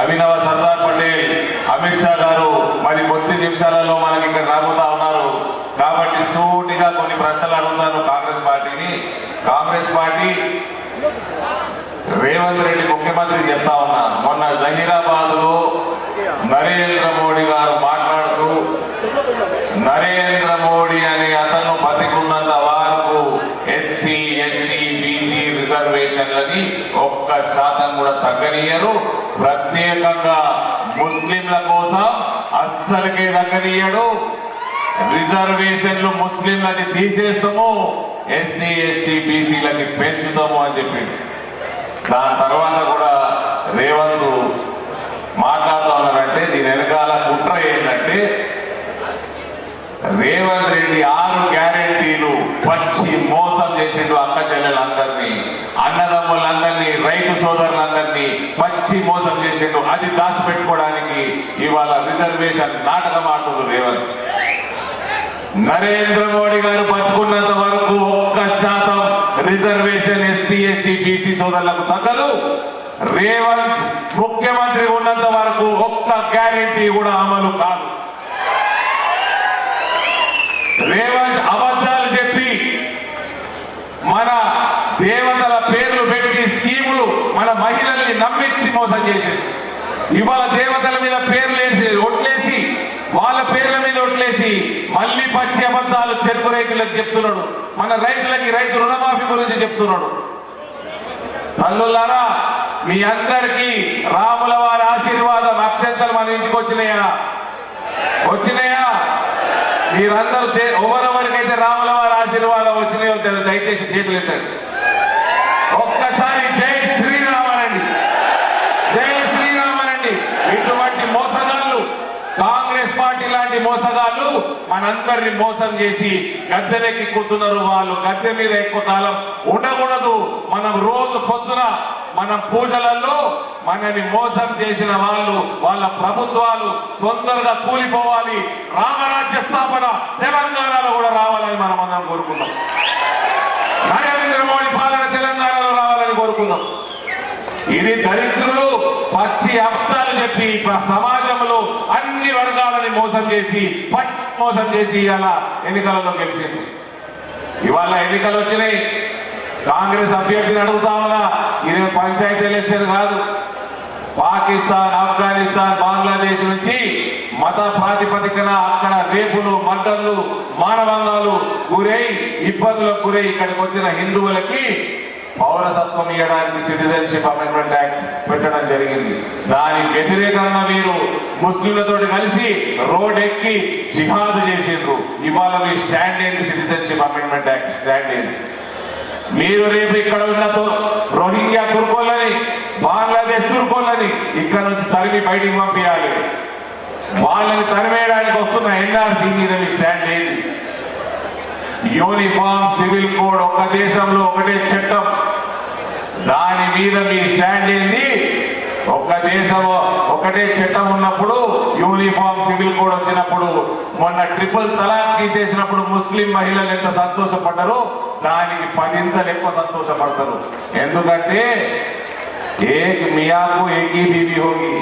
అభినవ సర్దార్ పటేల్ అమిత్ షా గారు మరి కొద్ది నిమిషాలలో మనకి ఇక్కడ రాబోతా ఉన్నారు. కాబట్టి సూటిగా కొన్ని ప్రశ్నలు అడుగుతాను కాంగ్రెస్ పార్టీని. కాంగ్రెస్ పార్టీ రేవంత్ రెడ్డి ముఖ్యమంత్రి చెప్తా ఉన్నారు మొన్న జహీరాబాద్లో నరేంద్ర మోడీ గారు మాట్లాడుతూ నరేంద్ర మోడీ అనే అతను బతికున్నంత వరకు ఎస్సీ ఎస్టీ బీసీ రిజర్వేషన్లని ఒక్క శాతం కూడా తగ్గనీయరు ప్రత్యేకంగా ముస్లింల కోసం అస్సలకే తగ్గనీయడు. రిజర్వేషన్లు ముస్లింలది తీసేస్తాము ఎస్సీ ఎస్టీ బీసీలకి పెంచుతాము అని చెప్పి దాని తర్వాత కూడా రేవంత్ మాట్లాడుతూ ఉన్నారంటే దీని వెనకాల కుట్ర ఏంటంటే రేవంత్ రెడ్డి ఆరు గ్యారెంటీలు పచ్చి మోసం చేసిండు అక్క చెల్లెలందరినీ అన్నదమ్ములందరినీ రైతు సోదరులందరినీ మంచి మోసం చేసిండు. అది దాచిపెట్టుకోవడానికి ఇవాళ రిజర్వేషన్ నాటకం ఆడుతుంది రేవంత్. నరేంద్ర మోడీ గారు బతుకున్నంత వరకు ఒక్క శాతం రిజర్వేషన్ ఎస్సీ ఎస్టీ బీసీ సోదరులకు తగ్గదు. రేవంత్ ముఖ్యమంత్రి ఉన్నంత వరకు ఒక్క గ్యారెంటీ కూడా అమలు కాదు. రేవంత్ అబద్ధాలు చెప్పి మన దేవతల పేర్లు పెట్టి స్కీములు మన మహిళల్ని నమ్మించి మోసం చేసింది ఇవాళ దేవతల మీద పేర్లేసి ఒట్లేసి వాళ్ళ పేర్ల మీద ఒట్లేసి మళ్ళీ పచ్చి అబద్ధాలు చెరుకు రైతులకు చెప్తున్నాడు. మన రైతులకి రైతు రుణమాఫీ గురించి చెప్తున్నాడు. తల్లులారా మీ అందరికీ రాముల వారి ఆశీర్వాదం అక్షంతలు మన ఇంటికి వచ్చినాయా? వచ్చినాయా? మీరందరూ ఎవరెవరికైతే రాముల వారి ఆశీర్వాదం వచ్చినాయో తెలు- దయచేసి చేతులు ఎత్తండి. మోసగాళ్ళు మనందరిని మోసం చేసి గద్దెనెక్కి కూతున్నారు వాళ్ళు. గద్దె మీద ఎక్కువ కాలం ఉండకూడదు. మనం రోజు పొద్దున మన పూజలలో మనని మోసం చేసిన వాళ్ళు వాళ్ళ ప్రభుత్వాలు తొందరగా కూలిపోవాలి. రామరాజ్య స్థాపన తెలంగాణలో కూడా రావాలని మనం అందరం కోరుకుందాం. నరేంద్ర మోడీ పాలన తెలంగాణలో రావాలని కోరుకుందాం. ఇది దరిద్రులు పచ్చి అర్థాలు చెప్పి సమాజంలో అన్ని వర్గాలని మోసం చేసి పచ్చి మోసం చేసి ఇవాళ ఎన్నికలలో గెలిచింది ఇవాళ ఎన్నికలు వచ్చినాయి. కాంగ్రెస్ అభ్యర్థిని అడుగుతా ఉన్నా ఇది పంచాయతీ ఎలక్షన్ కాదు. పాకిస్తాన్ ఆఫ్ఘనిస్తాన్ బంగ్లాదేశ్ నుంచి మత ప్రాతిపదికన అక్కడ రేపులు మర్డర్లు మానవంగాలు గురై ఇబ్బందులకు గురై ఇక్కడికి వచ్చిన హిందువులకి పౌరసత్వం ఇవ్వడానికి సిటిజన్షిప్ అమెండ్మెంట్ యాక్ట్ పెట్టడం జరిగింది. దానికి వ్యతిరేకంగా మీరు ముస్లింలతో కలిసి రోడ్ ఎక్కి జిహాద్ చేసిండ్రు. ఇవాళ మీ స్టాండ్ ఏంటి సిటిజన్షిప్ అమెండ్మెంట్ యాక్ట్ స్టాండ్ ఏంటి మీరు రేపు ఇక్కడ ఉన్న తో- రోహింగ్యా తుర్కోలని బంగ్లాదేశ్ తుర్కోలని ఇక్కడ నుంచి తరిమి బయటికి పంపించాలి వాళ్ళని తరిమేయడానికి వస్తున్న ఎన్ఆర్సీ మీద మీ స్టాండ్ ఏంటి యూనిఫామ్ సివిల్ కోడ్ ఒక దేశంలో ఒకటే చట్టం. దాని మీద మీ స్టాండ్ ఏంది ఒక దేశం ఒకటే చట్టం ఉన్నప్పుడు యూనిఫామ్ సివిల్ కోడ్ వచ్చినప్పుడు మొన్న ట్రిపుల్ తలాక్ తీసేసినప్పుడు ముస్లిం మహిళలు ఎంత సంతోషపడ్డారో దానికి పదింతలు ఎక్కువ సంతోషపడతారు. ఎందుకంటే ఏక్ మియాకు ఏకీ హోగి.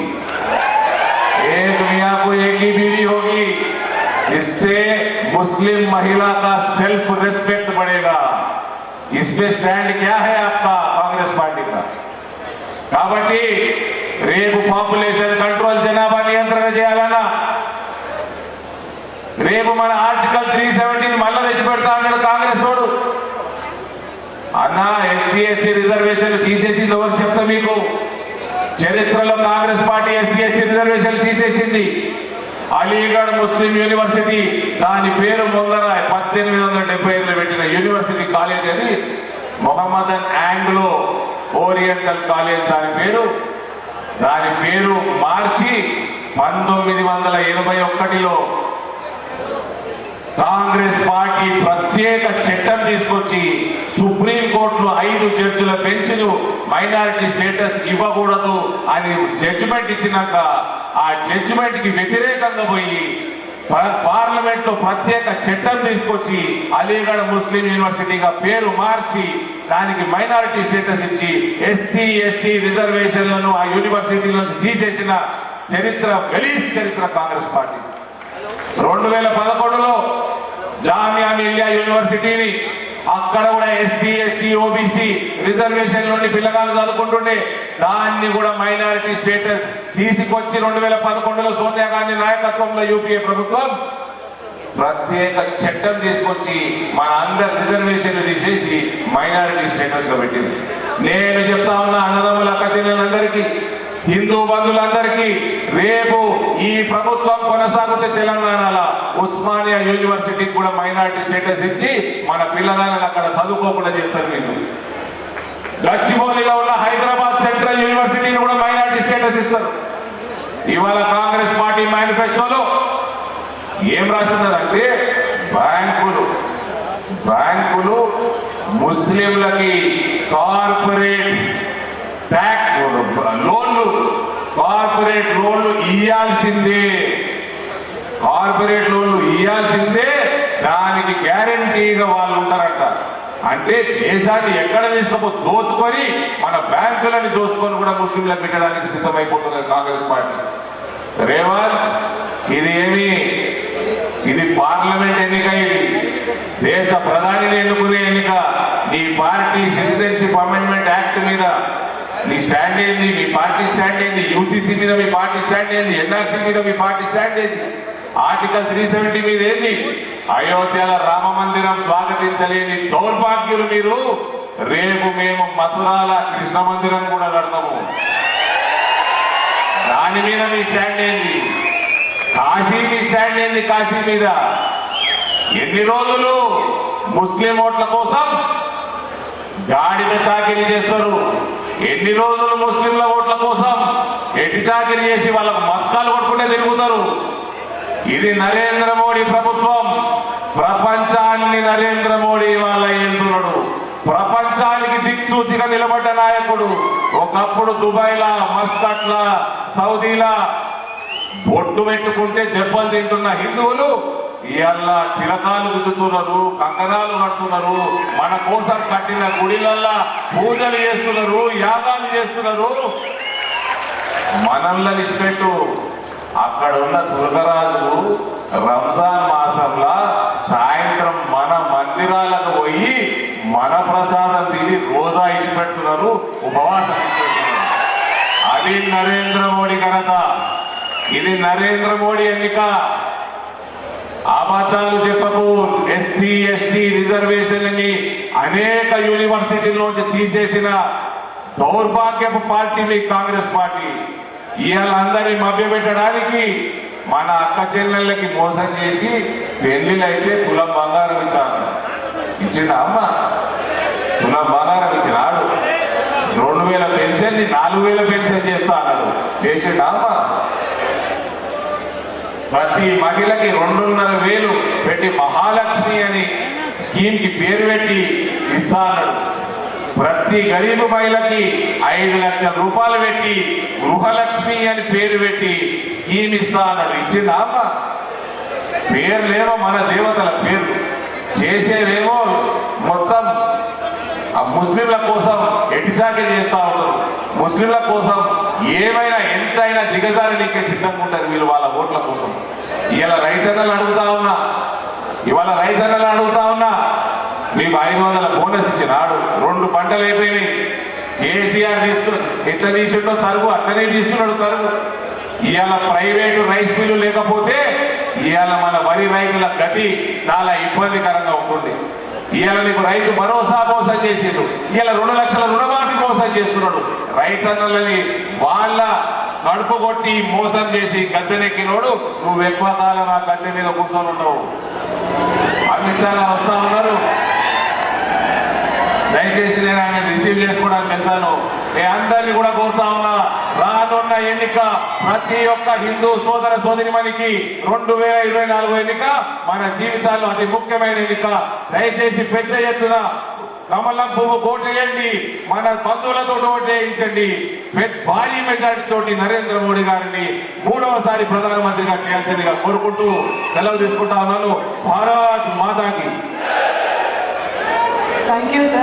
ఏక్ మియాకు ఏకీ బీవీ इससे मुस्लिम महिला का सेल्फ रेस्पेक्ट बढ़ेगा इसमें स्टैंड क्या है आपका कांग्रेस पार्टी का కాబట్టి రేపు పాపులేషన్ కంట్రోల్ జనాభా నియంత్రణ చేయాలన్నా రేపు మన ఆర్టికల్ త్రీ సెవెంటీని మళ్ళా తెచ్చి పెడతా అన్నాడు కాంగ్రెస్ వాడు అన్న ఎస్సీ ఎస్టీ రిజర్వేషన్ తీసేసింది ఎవరు చెప్తా మీకు చరిత్రలో Congress party SC ST reservation తీసేసింది అలీగఢ్ ముస్లిం యూనివర్సిటీ దాని పేరు ముందర పద్దెనిమిది వందల డెబ్బై ఐదులో పెట్టిన యూనివర్సిటీ కాలేజ్ అది. మొహమ్మదన్ ఆంగ్లో ఓరియంటల్ కాలేజ్ దాని పేరు. దాని పేరు మార్చి పంతొమ్మిది వందల ఎనభై ఒకటిలో కాంగ్రెస్ పార్టీ ప్రత్యేక చట్టం తీసుకొచ్చి సుప్రీం కోర్టులో ఐదు జడ్జిల బెంచ్లు మైనారిటీ స్టేటస్ ఇవ్వకూడదు అని జడ్జిమెంట్ ఇచ్చినాక ఆ జడ్జిమెంట్కి వ్యతిరేకంగా పోయి పార్లమెంట్లో ప్రత్యేక చట్టం తీసుకొచ్చి అలీగఢ్ ముస్లిం యూనివర్సిటీగా పేరు మార్చి దానికి మైనారిటీ స్టేటస్ ఇచ్చి ఎస్సీ ఎస్టీ రిజర్వేషన్లను ఆ యూనివర్సిటీ నుంచి తీసేసిన చరిత్ర గలీజ్ చరిత్ర కాంగ్రెస్ పార్టీ. రెండు వేల పదకొండులో జామియా మిలియా యూనివర్సిటీని అక్కడ కూడా ఎస్సీ ఎస్టీ ఓబీసీ రిజర్వేషన్ నుండి పిల్లగాళ్ళు చదువుకుంటుండే. దాన్ని కూడా మైనారిటీ స్టేటస్ తీసుకొచ్చి రెండు వేల పదకొండులో సోనియా గాంధీ నాయకత్వంలో యూపీఏ ప్రభుత్వం ప్రత్యేక చట్టం తీసుకొచ్చి మన అందరి రిజర్వేషన్లు తీసేసి మైనారిటీ స్టేటస్లో పెట్టింది. నేను చెప్తా ఉన్న అన్నదమ్ముల అక్క చెల్లెలందరికీ హిందూ బంధువులందరికీ రేపు ఈ ప్రభుత్వం కొనసాగుతే తెలంగాణలో ఉస్మానియా యూనివర్సిటీకి కూడా మైనారిటీ స్టేటస్ ఇచ్చి మన పిల్లగాళ్ళని అక్కడ చదువుకోకుండా చేస్తారు మీరు గచ్చిబౌలిలో ఉన్న హైదరాబాద్ సెంట్రల్ యూనివర్సిటీని కూడా మైనారిటీ స్టేటస్ ఇస్తారు. ఇవాళ కాంగ్రెస్ పార్టీ మేనిఫెస్టోలో ఏం రాస్తున్నదంటే బ్యాంకులు. బ్యాంకులు ముస్లింలకి కార్పొరేట్ లోన్లు. కార్పొరేట్ లోన్లు ఇయ్యాల్సిందే. కార్పొరేట్ లోన్లు ఇవ్వాల్సిందే దానికి గ్యారంటీగా వాళ్ళు ఉంటారట. అంటే దేశాన్ని ఎక్కడ తీసుకపో దోచుకొని మన బ్యాంకులని దోచుకొని కూడా ముస్లింలను పెట్టడానికి సిద్ధమైపోతున్నారు కాంగ్రెస్ పార్టీ. రేవంత్ ఇది ఏమి? ఇది పార్లమెంట్ ఎన్నిక ఇది. దేశ ప్రధానిని ఎన్నుకునే ఎన్నిక. నీ పార్టీ సిటిజన్షిప్ అమెండ్మెంట్ యాక్ట్ మీద నీ స్టాండ్ ఏంది? మీ పార్టీ స్టాండ్ ఏంది? యూసీసీ మీద మీ పార్టీ స్టాండ్ ఏంది? ఎన్ఆర్సీ మీద మీ పార్టీ స్టాండ్ ఏంది? ఆర్టికల్ త్రీ సెవెంటీ మీద ఏంది? అయోధ్యల రామ మందిరం స్వాగతించలేని దౌర్భాగ్యులు మీరు. రేపు మేము మథురాల కృష్ణ మందిరం కూడా కడతాము. దాని మీద మీ స్టాండ్ ఏంది? కాశీ మీ స్టాండ్ ఏంది కాశీ మీద? ఎన్ని రోజులు? ముస్లిం ఓట్ల కోసం గాడిద చాకిరీ చేస్తారు. ఎన్ని రోజులు ముస్లింల ఓట్ల కోసం ఎట్టి చాకిరీ చేసి వాళ్ళకు మస్కాలు కొట్టుకుంటే తిరుగుతారు. ఇది నరేంద్ర మోడీ ప్రభుత్వం. ప్రపంచాన్ని నరేంద్ర మోడీ వాళ్ళ ఏలుతున్నాడు. ప్రపంచానికి దిక్సూచిగా నిలబడ్డ నాయకుడు ఒకప్పుడు దుబాయ్లా మస్కట్లా సౌదీలా బొట్టు పెట్టుకుంటే దెబ్బలు తింటున్న హిందువులు ఇవాళ తిలకాలు దిద్దుతున్నారు కంకణాలు కడుతున్నారు మన కోసం కట్టిన గుడిలల్లా పూజలు చేస్తున్నారు యాగాలు చేస్తున్నారు. మనల్ని ఇష్టపెట్టు అక్కడ ఉన్న దుర్గరాజు రంజాన్ మాసంలో సాయంత్రం మన మందిరాలకు పోయి మన ప్రసాదం తిని రోజా ఇచ్చిపెడుతున్నారు ఉపవాసం ఇష్టపెడుతున్నారు అది నరేంద్ర మోడీ ఘనత. ఇది నరేంద్ర మోడీ ఎన్నిక. అబద్ధాలు చెప్పకు. ఎస్సీ ఎస్టీ రిజర్వేషన్లని అనేక యూనివర్సిటీల నుంచి తీసేసిన దౌర్భాగ్యపు పార్టీ మీ కాంగ్రెస్ పార్టీ. ఇవాళ అందరినీ మభ్యపెట్టడానికి మన అక్క చెల్లెళ్ళకి మోసం చేసి పెళ్ళిలు అయితే తులం బంగారం ఇస్తాను. ఇచ్చిన అమ్మ? కులం బంగారం ఇచ్చినాడు. రెండు వేల పెన్షన్ని నాలుగు వేల పెన్షన్ చేస్తా అన్నాడు. చేసిండా అమ్మ? ప్రతి మహిళకి రెండున్నర వేలు పెట్టి మహాలక్ష్మి అని స్కీమ్కి పేరు పెట్టి ఇస్తా అన్నాడు. ప్రతి గరీబు మహిళకి ఐదు లక్షల రూపాయలు పెట్టి గృహలక్ష్మి అని పేరు పెట్టి స్కీమ్ ఇస్తా అన్నాడు. ఇచ్చిందా అమ్మ? పేర్లేమో మన దేవతల పేర్లు చేసేవేమో మొత్తం ఆ ముస్లింల కోసం ఎట్టి చేస్తా ఉంటారు. ముస్లింల కోసం ఏమైనా ఎంతైనా దిగజారి నీకే సిద్ధంగా ఉంటారు వీళ్ళు వాళ్ళ ఓట్ల కోసం. ఇవాళ రైతన్నలు అడుగుతా ఉన్నా ఇవాళ రైతన్నలు అడుగుతా ఉన్నా మీకు ఐదు వందల బోనస్ ఇచ్చినాడు. రెండు పంటలు అయిపోయినాయి. కేసీఆర్ తీస్తు ఎట్లా తీసిండో తరుగు అట్లనే తీస్తున్నాడు తరుగు. ఇవాళ ప్రైవేటు రైస్ మిల్లు లేకపోతే ఇవాళ మన వరి రైతుల గతి చాలా ఇబ్బందికరంగా ఉంటుంది. ఇవాళ నీకు రైతు భరోసా మోసం చేసిండు. ఇవాళ రెండు లక్షల రుణమాఫీ మోసం చేస్తున్నాడు. రైతన్నలని వాళ్ళ కడుపు కొట్టి మోసం చేసి గద్దెనెక్కినోడు నువ్వు ఎక్కువ కాలం ఆ గద్దె మీద కూర్చొని ఉండవు. అమిత్ షా వస్తా ఉన్నారు. దయచేసి నేను ఆయన రిసీవ్ చేసుకోవడానికి వెళ్తాను. మీ అందరినీ కూడా కోరుతా ఉన్నా రానున్న ఎన్నిక ప్రతి ఒక్క హిందూ సోదర సోదరి మనకి రెండు వేల ఇరవై నాలుగు ఎన్నిక మన జీవితాల్లో అతి ముఖ్యమైన ఎన్నిక. దయచేసి పెద్ద ఎత్తున కమలం పువ్వు కోటేయండి మన బంధువులతో ఓటేయించండి భారీ మెజారిటీ తోటి నరేంద్ర మోడీ గారిని మూడవసారి ప్రధానమంత్రిగా చేయాల్సిందిగా కోరుకుంటూ సెలవు తీసుకుంటా ఉన్నాను. భారత్ మాతాకి. Thank you sir